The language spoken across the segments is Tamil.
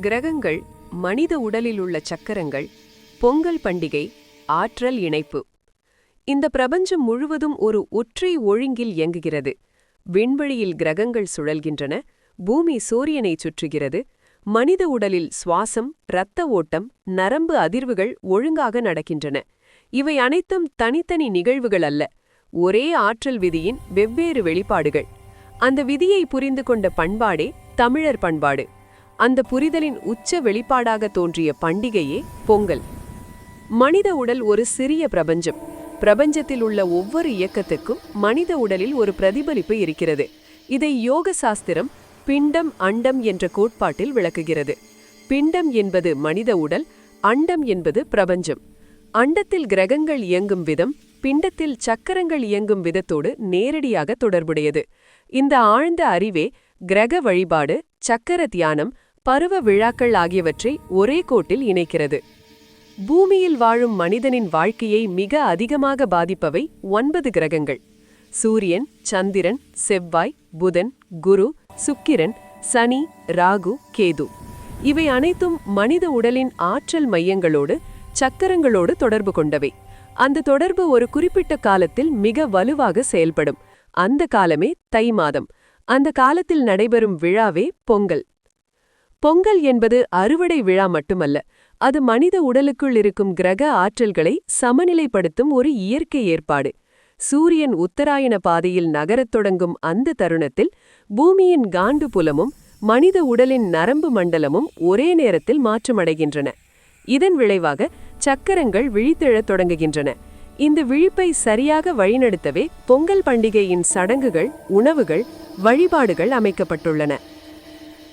கிரகங்கள் மனித உடலில் உள்ள சக்கரங்கள் பொங்கல் பண்டிகை ஆற்றல் இணைப்பு. இந்த பிரபஞ்சம் முழுவதும் ஒரு ஒற்றை ஒழுங்கில் இயங்குகிறது. விண்வெளியில் கிரகங்கள் சுழல்கின்றன பூமி சூரியனை சுற்றுகிறது மனித உடலில் சுவாசம் இரத்த ஓட்டம் நரம்பு அதிர்வுகள் ஒழுங்காக நடக்கின்றன. இவை அனைத்தும் தனித்தனி நிகழ்வுகள் அல்ல ஒரே ஆற்றல் விதியின் வெவ்வேறு வெளிப்பாடுகள். அந்த விதியை புரிந்து கொண்ட பண்பாடே தமிழர் பண்பாடு. அந்த புரிதலின் உச்ச வெளிப்பாடாக தோன்றிய பண்டிகையே பொங்கல். மனித உடல் ஒரு சிறிய பிரபஞ்சம். பிரபஞ்சத்தில் உள்ள ஒவ்வொரு இயக்கத்துக்கும் மனித உடலில் ஒரு பிரதிபலிப்பு இருக்கிறது. இதை யோக சாஸ்திரம் பிண்டம் அண்டம் என்ற கோட்பாட்டில் விளக்குகிறது. பிண்டம் என்பது மனித உடல் அண்டம் என்பது பிரபஞ்சம். அண்டத்தில் கிரகங்கள் இயங்கும் விதம் பிண்டத்தில் சக்கரங்கள் இயங்கும் விதத்தோடு நேரடியாக தொடர்புடையது. இந்த ஆழ்ந்த அறிவே கிரக வழிபாடு சக்கர தியானம் பருவ விழாக்கள் ஆகியவற்றை ஒரே கோட்டில் இணைக்கிறது. பூமியில் வாழும் மனிதனின் வாழ்க்கையை மிக அதிகமாக பாதிப்பவை ஒன்பது கிரகங்கள். சூரியன் சந்திரன் செவ்வாய் புதன் குரு சுக்கிரன் சனி ராகு கேது. இவை அனைத்தும் மனித உடலின் ஆற்றல் மையங்களோடு சக்கரங்களோடு தொடர்பு கொண்டவை. அந்த தொடர்பு ஒரு குறிப்பிட்ட காலத்தில் மிக வலுவாக செயல்படும். அந்த காலமே தை மாதம். அந்த காலத்தில் நடைபெறும் விழாவே பொங்கல். பொங்கல் என்பது அறுவடை விழா மட்டுமல்ல அது மனித உடலுக்குள் இருக்கும் கிரக ஆற்றல்களை சமநிலைப்படுத்தும் ஒரு இயற்கை ஏற்பாடு. சூரியன் உத்தராயண பாதையில் நகரத் தொடங்கும் அந்த தருணத்தில் பூமியின் காண்டு புலமும் மனித உடலின் நரம்பு மண்டலமும் ஒரே நேரத்தில் மாற்றமடைகின்றன. இதன் விளைவாக சக்கரங்கள் விழித்தெழத் தொடங்குகின்றன. இந்த விழிப்பை சரியாக வழிநடத்தவே பொங்கல் பண்டிகையின் சடங்குகள் உணவுகள் வழிபாடுகள் அமைக்கப்பட்டுள்ளன.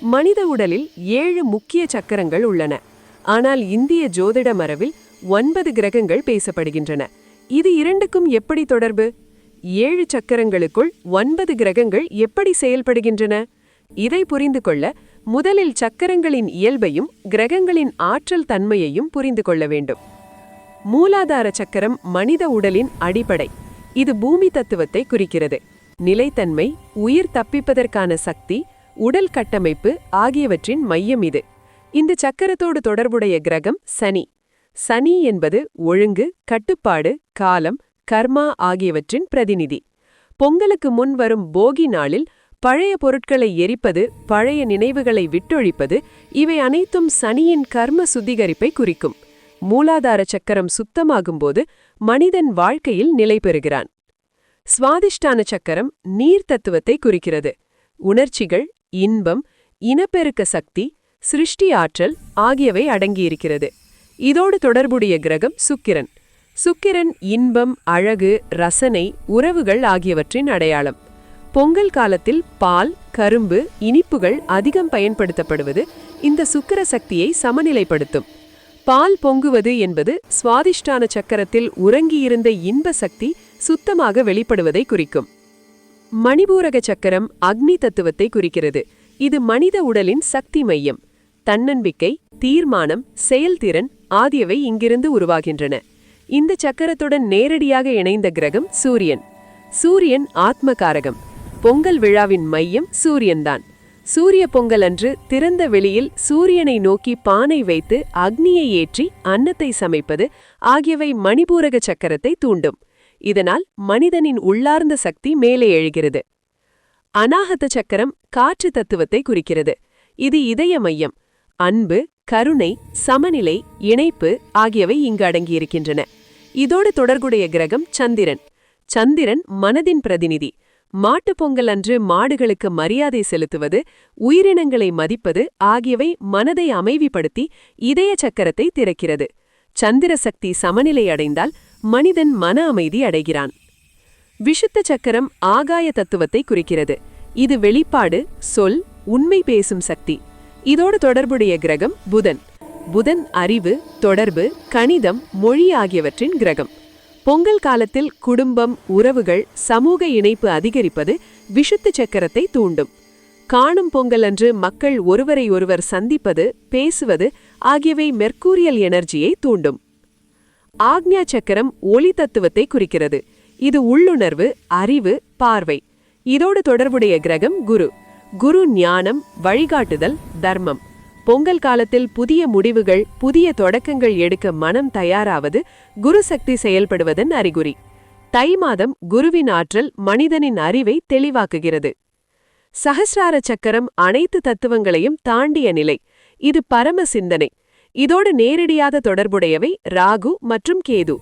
மனித உடலில் ஏழு முக்கிய சக்கரங்கள் உள்ளன. ஆனால் இந்திய ஜோதிட மரபில் ஒன்பது கிரகங்கள் பேசப்படுகின்றன. இது இரண்டுக்கும் எப்படி தொடர்பு? ஏழு சக்கரங்களுக்குள் ஒன்பது கிரகங்கள் எப்படி செயல்படுகின்றன? இதை புரிந்து கொள்ள முதலில் சக்கரங்களின் இயல்பையும் கிரகங்களின் ஆற்றல் தன்மையையும் புரிந்து கொள்ள வேண்டும். மூலாதார சக்கரம் மனித உடலின் அடிப்படை. இது பூமி தத்துவத்தை குறிக்கிறது. நிலைத்தன்மை உயிர் தப்பிப்பதற்கான சக்தி உடல் கட்டமைப்பு ஆகியவற்றின் மையம் இது. இந்த சக்கரத்தோடு தொடர்புடைய கிரகம் சனி. சனி என்பது ஒழுங்கு கட்டுப்பாடு காலம் கர்மா ஆகியவற்றின் பிரதிநிதி. பொங்கலுக்கு முன் வரும் போகி நாளில் பழைய பொருட்களை எரிப்பது பழைய நினைவுகளை விட்டொழிப்பது இவை அனைத்தும் சனியின் கர்ம சுத்திகரிப்பை குறிக்கும். மூலாதார சக்கரம் சுத்தமாகும்போது மனிதன் வாழ்க்கையில் நிலை பெறுகிறான். சுவாதிஷ்டான சக்கரம் நீர் தத்துவத்தை குறிக்கிறது. உணர்ச்சிகள் இன்பம் இனப்பெருக்க சக்தி சிருஷ்டி ஆற்றல் ஆகியவை அடங்கியிருக்கிறது. இதோடு தொடர்புடைய கிரகம் சுக்கிரன். சுக்கிரன் இன்பம் அழகு ரசனை உறவுகள் ஆகியவற்றின் அடையாளம். பொங்கல் காலத்தில் பால் கரும்பு இனிப்புகள் அதிகம் பயன்படுத்தப்படுவது இந்த சுக்கிர சக்தியை சமநிலைப்படுத்தும். பால் பொங்குவது என்பது சுவாதிஷ்டான சக்கரத்தில் உறங்கியிருந்த இன்ப சக்தி சுத்தமாக வெளிப்படுவதை குறிக்கும். மணிபூரக சக்கரம் அக்னி தத்துவத்தை குறிக்கிறது. இது மனித உடலின் சக்தி மையம். தன்னம்பிக்கை தீர்மானம் செயல்திறன் ஆகியவை இங்கிருந்து உருவாகின்றன. இந்த சக்கரத்துடன் நேரடியாக இணைந்த கிரகம் சூரியன். சூரியன் ஆத்மகாரகம். பொங்கல் விழாவின் மையம் சூரியன்தான். சூரிய பொங்கல் அன்று திறந்த வெளியில் சூரியனை நோக்கி பானை வைத்து அக்னியை ஏற்றி அன்னத்தை சமைப்பது ஆகியவை மணிபூரக சக்கரத்தை தூண்டும். இதனால் மனிதனின் உள்ளார்ந்த சக்தி மேலே எழுகிறது. அநாகத சக்கரம் காற்று தத்துவத்தை குறிக்கிறது. இது இதய மையம் அன்பு கருணை சமநிலை இணைப்பு ஆகியவை இங்கு அடங்கியிருக்கின்றன. இதோடு தொடர்புடைய கிரகம் சந்திரன். சந்திரன் மனதின் பிரதிநிதி. மாட்டுப் பொங்கல் அன்று மாடுகளுக்கு மரியாதை செலுத்துவது உயிரினங்களை மதிப்பது ஆகியவை மனதை அமைதிப்படுத்தி இதய சக்கரத்தை திறக்கிறது. சந்திர சக்தி சமநிலை அடைந்தால் மனிதன் மன அமைதி அடைகிறான். விஷுத்த சக்கரம் ஆகாய தத்துவத்தை குறிக்கிறது. இது வெளிப்பாடு சொல் உண்மை பேசும் சக்தி. இதோடு தொடர்புடைய கிரகம் புதன். புதன் அறிவு தொடர்பு கணிதம் மொழி ஆகியவற்றின் கிரகம். பொங்கல் காலத்தில் குடும்பம் உறவுகள் சமூக இணைப்பு அதிகரிப்பது விஷுத்து சக்கரத்தை தூண்டும். காணும் பொங்கல் அன்று மக்கள் ஒருவரை ஒருவர் சந்திப்பது பேசுவது ஆகியவை மெர்க்கூரியல் எனர்ஜியை தூண்டும். ஆக்ஞா சக்கரம் ஒளி தத்துவத்தை குறிக்கிறது. இது உள்ளுணர்வு அறிவு பார்வை. இதோடு தொடர்புடைய கிரகம் குரு. குரு ஞானம் வழிகாட்டுதல் தர்மம். பொங்கல் காலத்தில் புதிய முடிவுகள் புதிய தொடக்கங்கள் எடுக்க மனம் தயாராவது குரு சக்தி செயல்படுவதன் அறிகுறி. தை மாதம் குருவின் ஆற்றல் மனிதனின் அறிவை தெளிவாக்குகிறது. சஹஸ்ரார சக்கரம் அனைத்து தத்துவங்களையும் தாண்டிய நிலை. இது பரம சிந்தனை. இதோடு நேரடியாக தொடர்புடையவை ராகு மற்றும் கேது.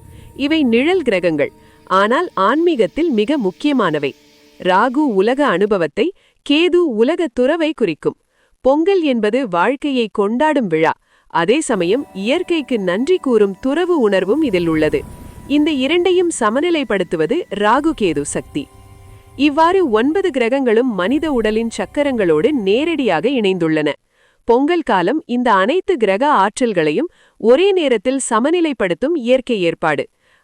இவை நிழல் கிரகங்கள். ஆனால் ஆன்மீகத்தில் மிக முக்கியமானவை. ராகு உலக அனுபவத்தை கேது உலக துறவை குறிக்கும். பொங்கல் என்பது வாழ்க்கையை கொண்டாடும் விழா. அதே சமயம் இயற்கைக்கு நன்றி கூறும் துறவு உணர்வும் இதில் உள்ளது. இந்த இரண்டையும் சமநிலைப்படுத்துவது ராகு கேது சக்தி. இவ்வாறு ஒன்பது கிரகங்களும் மனித உடலின் சக்கரங்களோடு நேரடியாக இணைந்துள்ளன. பொங்கல் காலம் இந்த அனைத்து கிரக ஆற்றல்களையும் ஒரே நேரத்தில் சமநிலைப்படுத்தும் இயற்கை ஏற்பாடு.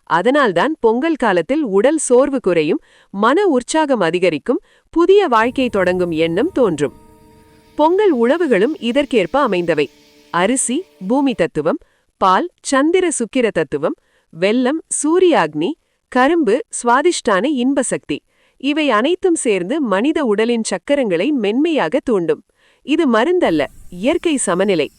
அதனால்தான் பொங்கல் காலத்தில் உடல் சோர்வு குறையும் மன உற்சாகம் அதிகரிக்கும் புதிய வாழ்க்கை தொடங்கும் எண்ணம் தோன்றும். பொங்கல் உணவுகளும் இதற்கேற்ப அமைந்தவை. அரிசி பூமி தத்துவம் பால் சந்திர சுக்கிர தத்துவம் வெல்லம் சூரியாக்னி கரும்பு சுவாதிஷ்டான இன்பசக்தி. இவை அனைத்தும் சேர்ந்து மனித உடலின் சக்கரங்களை மென்மையாக தூண்டும். இது மருந்தல்ல இயற்கை சமநிலை.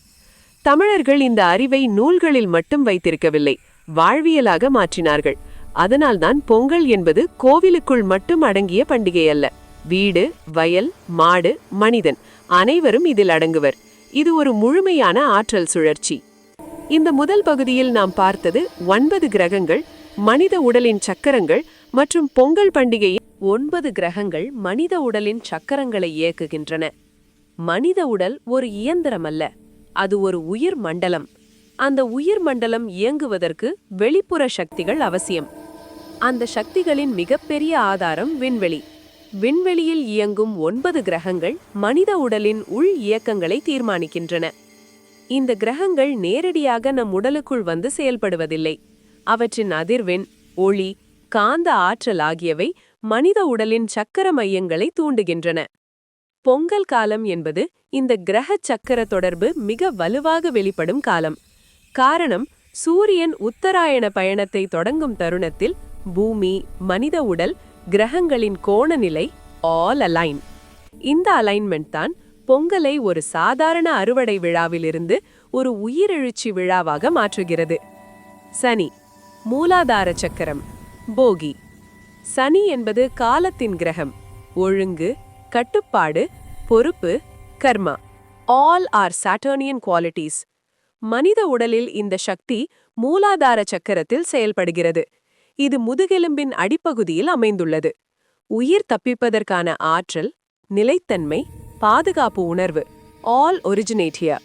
தமிழர்கள் இந்த அறிவை நூல்களில் மட்டும் வைத்திருக்கவில்லை வாழ்வியலாக மாற்றினார்கள். அதனால்தான் பொங்கல் என்பது கோவிலுக்குள் மட்டும் அடங்கிய பண்டிகை அல்ல வீடு வயல் மாடு மனிதன் அனைவரும் இதில் அடங்குவர். இது ஒரு முழுமையான ஆற்றல் சுழற்சி. இந்த முதல் பகுதியில் நாம் பார்த்தது ஒன்பது கிரகங்கள் மனித உடலின் சக்கரங்கள் மற்றும் பொங்கல் பண்டிகையின் ஒன்பது கிரகங்கள் மனித உடலின் சக்கரங்களை இயக்குகின்றன. மனித உடல் ஒரு இயந்திரம் அல்ல அது ஒரு உயிர் மண்டலம். அந்த உயிர் மண்டலம் இயங்குவதற்கு வெளிப்புற சக்திகள் அவசியம். அந்த சக்திகளின் மிகப்பெரிய ஆதாரம் விண்வெளி. விண்வெளியில் இயங்கும் ஒன்பது கிரகங்கள் மனித உடலின் உள் இயக்கங்களை தீர்மானிக்கின்றன. இந்த கிரகங்கள் நேரடியாக நம் உடலுக்குள் வந்து செயல்படுவதில்லை. அவற்றின் அதிர்வெண் ஒளி காந்த ஆற்றல் ஆகியவை மனித உடலின் சக்கர மையங்களை தூண்டுகின்றன. பொங்கல் காலம் என்பது இந்த கிரக சக்கர தொடர்பு மிக வலுவாக வெளிப்படும் காலம். காரணம் சூரியன் உத்தராயண பயணத்தை தொடங்கும் தருணத்தில் பூமி மனித உடல் கிரகங்களின் கோணநிலை ஆல் அலைன் இந்த அலைன்மெண்ட் தான் பொங்கலை ஒரு சாதாரண அறுவடை விழாவிலிருந்து ஒரு உயிரெழுச்சி விழாவாக மாற்றுகிறது. சனி மூலாதார சக்கரம். போகி சனி என்பது காலத்தின் கிரகம் ஒழுங்கு கட்டுப்பாடு பொறுப்பு கர்மா. ஆல் ஆர் சாட்டர்னியன் குவாலிட்டிஸ் மனித உடலில் இந்த சக்தி மூலாதார சக்கரத்தில் செயல்படுகிறது. இது முதுகெலும்பின் அடிப்பகுதியில் அமைந்துள்ளது. உயிர் தப்பிப்பதற்கான ஆற்றல் நிலைத்தன்மை பாதுகாப்பு உணர்வு. ஆல் ஒரிஜினேட்டியா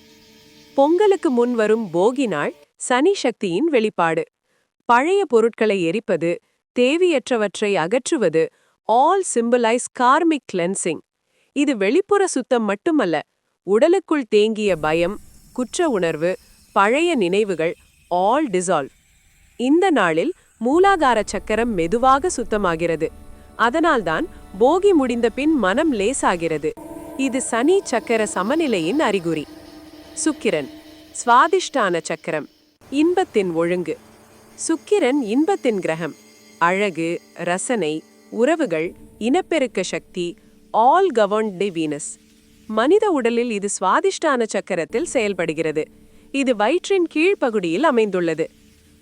பொங்கலுக்கு முன் வரும் போகி நாள் சனி சக்தியின் வெளிப்பாடு. பழைய பொருட்களை எரிப்பது தேவையற்றவற்றை அகற்றுவது ஆல் சிம்பிளைஸ் கார்மிக் கிளென்சிங் இது வெளிப்புற சுத்தம் மட்டுமல்ல உடலுக்குள் தேங்கிய பயம் குற்ற உணர்வு பழைய நினைவுகள் ஆல் டிசால்வ் இந்த நாளில் மூலாதார சக்கரம் மெதுவாக சுத்தமாகிறது. அதனால்தான் போகி முடிந்த பின் மனம் லேசாகிறது. இது சனி சக்கர சமநிலையின் அறிகுறி. சுக்கிரன் சுவாதிஷ்டான சக்கரம் இன்பத்தின் ஒழுங்கு. சுக்கிரன் இன்பத்தின் கிரகம். அழகு ரசனை உறவுகள் இனப்பெருக்க சக்தி ஆல் கவர்ன்ட் வீனஸ் மனித உடலில் இது சுவாதிஷ்டான சக்கரத்தில் செயல்படுகிறது. இது வயிற்றின் கீழ்ப்பகுதியில் அமைந்துள்ளது.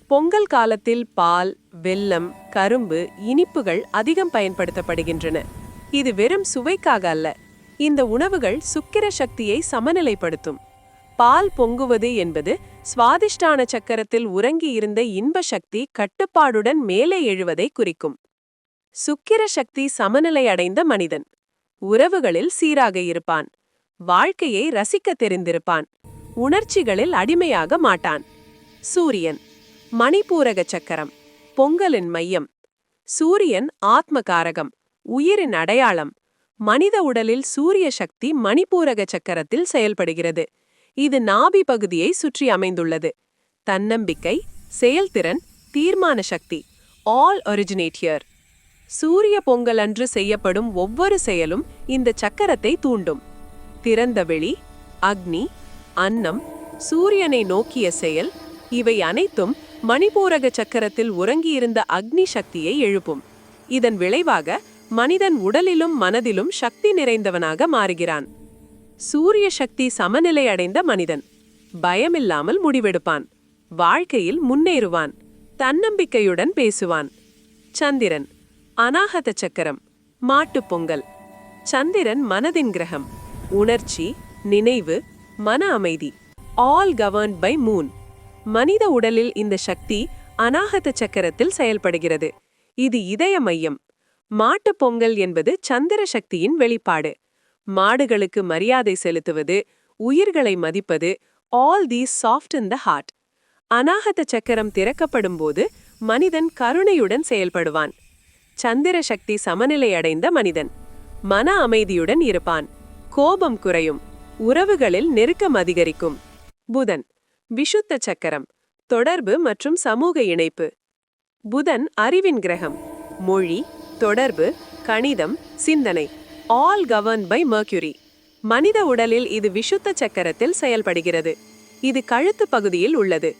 பொங்கல் காலத்தில் பால் வெல்லம் கரும்பு இனிப்புகள் அதிகம் பயன்படுத்தப்படுகின்றன. இது வெறும் சுவைக்காக அல்ல. இந்த உணவுகள் சுக்கிர சக்தியை சமநிலைப்படுத்தும். பால் பொங்குவது என்பது சுவாதிஷ்டான சக்கரத்தில் உறங்கி இருந்த இன்ப சக்தி கட்டுப்பாடுடன் மேலே எழுவதை குறிக்கும். சுக்கிர சக்தி சமநிலை அடைந்த மனிதன். உறவுகளில் சீராக இருப்பான். வாழ்க்கையை ரசிக்க தெரிந்திருப்பான். உணர்ச்சிகளில் அடிமையாக மாட்டான். சூரியன். மணிப்பூரக சக்கரம். பொங்கலின் மையம். சூரியன் ஆத்மகாரகம். உயிரின் அடையாளம். மனித உடலில் சூரிய சக்தி மணிப்பூரக சக்கரத்தில் செயல்படுகிறது. இது நாபி பகுதியை சுற்றி அமைந்துள்ளது. தன்னம்பிக்கை செயல்திறன் தீர்மான சக்தி. ஆல் ஒரிஜினேட்டியர் சூரிய பொங்கல் அன்று செய்யப்படும் ஒவ்வொரு செயலும் இந்த சக்கரத்தை தூண்டும். திறந்த வெளி அக்னி அன்னம் சூரியனை நோக்கிய செயல் இவை அனைத்தும் மணிபூரக சக்கரத்தில் உறங்கியிருந்த அக்னி சக்தியை எழுப்பும். இதன் விளைவாக மனிதன் உடலிலும் மனதிலும் சக்தி நிறைந்தவனாக மாறுகிறான். சூரிய சக்தி சமநிலை அடைந்த மனிதன். பயமில்லாமல் முடிவெடுப்பான். வாழ்க்கையில் முன்னேறுவான். தன்னம்பிக்கையுடன் பேசுவான். சந்திரன். அநாகத சக்கரம் மாட்டுப் பொங்கல் சந்திரன் மனதின் கிரகம் உணர்ச்சி நினைவு மன அமைதி ஆல் கவர்ன்ட் பை மூன் மனித உடலில் இந்த சக்தி அநாகத சக்கரத்தில் செயல்படுகிறது. இது இதய மையம். மாட்டுப் பொங்கல் என்பது சந்திர சக்தியின் வெளிப்பாடு. மாடுகளுக்கு மரியாதை செலுத்துவது உயிர்களை மதிப்பது all the soft in the heart அநாகத சக்கரம் திறக்கப்படும் போது மனிதன் கருணையுடன் செயல்படுவான். சந்திர சக்தி சமநிலை அடைந்த மனிதன். மன அமைதியுடன் இருப்பான். கோபம் குறையும். உறவுகளில் நெருக்கம் அதிகரிக்கும். புதன் விஷுத்த சக்கரம் தொடர்பு மற்றும் சமூக இணைப்பு. புதன் அறிவின் கிரகம். மொழி தொடர்பு கணிதம் சிந்தனை. ஆல் கவர்ன் பை மர்க்யூரி மனித உடலில் இது விஷுத்த சக்கரத்தில் செயல்படுகிறது. இது கழுத்து பகுதியில் உள்ளது.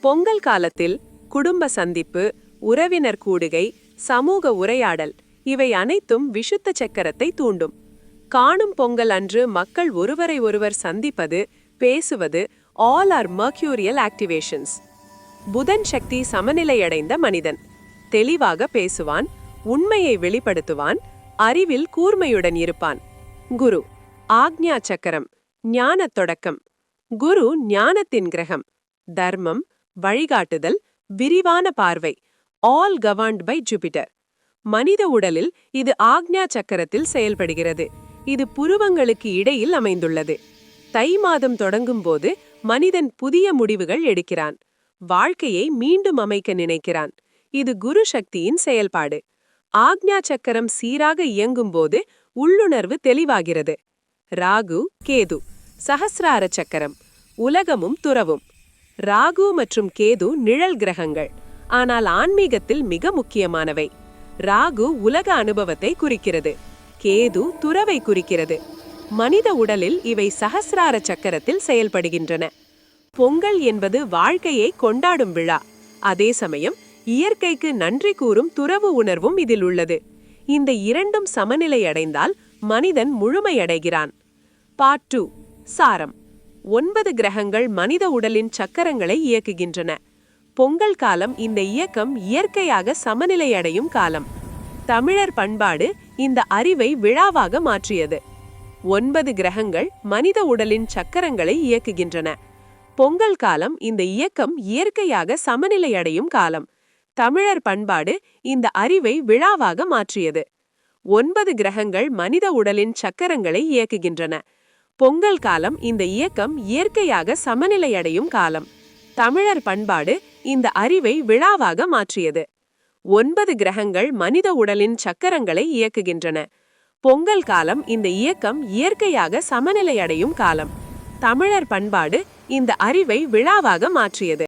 பொங்கல் காலத்தில் குடும்ப சந்திப்பு உறவினர் கூடுகை சமூக உரையாடல். இவை அனைத்தும் விஷுத்த சக்கரத்தை தூண்டும். காணும் பொங்கல் அன்று மக்கள் ஒருவரை ஒருவர் சந்திப்பது பேசுவது ஆல் ஆர் மர்க்யூரியல் ஆக்டிவேஷன்ஸ் புதன் சக்தி சமநிலையடைந்த மனிதன். தெளிவாக பேசுவான் உண்மையை வெளிப்படுத்துவான் அறிவில் கூர்மையுடன் இருப்பான். குரு. ஆக்ஞா சக்கரம். ஞானத் தொடக்கம். குரு ஞானத்தின் கிரகம். தர்மம் வழிகாட்டுதல் விரிவான பார்வை. All governed by Jupiter. மனித உடலில் இது ஆக்ஞா சக்கரத்தில் செயல்படுகிறது. இது புருவங்களுக்கு இடையில் அமைந்துள்ளது. தை மாதம் தொடங்கும் போது மனிதன் புதிய முடிவுகள் எடுக்கிறான். வாழ்க்கையை மீண்டும் அமைக்க நினைக்கிறான். இது குரு சக்தியின் செயல்பாடு. ஆக்ஞா சக்கரம் சீராக இயங்கும் போது உள்ளுணர்வு தெளிவாகிறது. ராகு கேது சஹசிரார சக்கரம் உலகமும் துறவும். ராகு மற்றும் கேது நிழல் கிரகங்கள். ஆனால் ஆன்மீகத்தில் மிக முக்கியமானவை. ராகு உலக அனுபவத்தை குறிக்கிறது. கேது துறவை குறிக்கிறது. மனித உடலில் இவை சகசிரார சக்கரத்தில் செயல்படுகின்றன. பொங்கல் என்பது வாழ்க்கையை கொண்டாடும் விழா. அதே சமயம் இயற்கைக்கு நன்றி கூறும் துறவு உணர்வும் இதில் உள்ளது. இந்த இரண்டும் சமநிலை அடைந்தால் மனிதன் முழுமையடைகிறான். Part two. சாரம். ஒன்பது கிரகங்கள் மனித உடலின் சக்கரங்களை இயக்குகின்றன. பொங்கல் காலம் இந்த இயக்கம் இயற்கையாக சமநிலையடையும் காலம். தமிழர் பண்பாடு இந்த அறிவை விழாவாக மாற்றியது. ஒன்பது கிரகங்கள் மனித உடலின் சக்கரங்களை இயக்குகின்றன. பொங்கல் காலம் இந்த இயக்கம் இயற்கையாக சமநிலையடையும் காலம். தமிழர் பண்பாடு இந்த அறிவை விழாவாக மாற்றியது. ஒன்பது கிரகங்கள் மனித உடலின் சக்கரங்களை இயக்குகின்றன. பொங்கல் காலம் இந்த இயக்கம் இயற்கையாக சமநிலையடையும் காலம். தமிழர் பண்பாடு இந்த அறிவை விழாவாக மாற்றியது. ஒன்பது கிரகங்கள் மனித உடலின் சக்கரங்களை இயக்குகின்றன. பொங்கல் காலம் இந்த இயக்கம் இயற்கையாக சமநிலையடையும் காலம். தமிழர் பண்பாடு இந்த அறிவை விழாவாக மாற்றியது.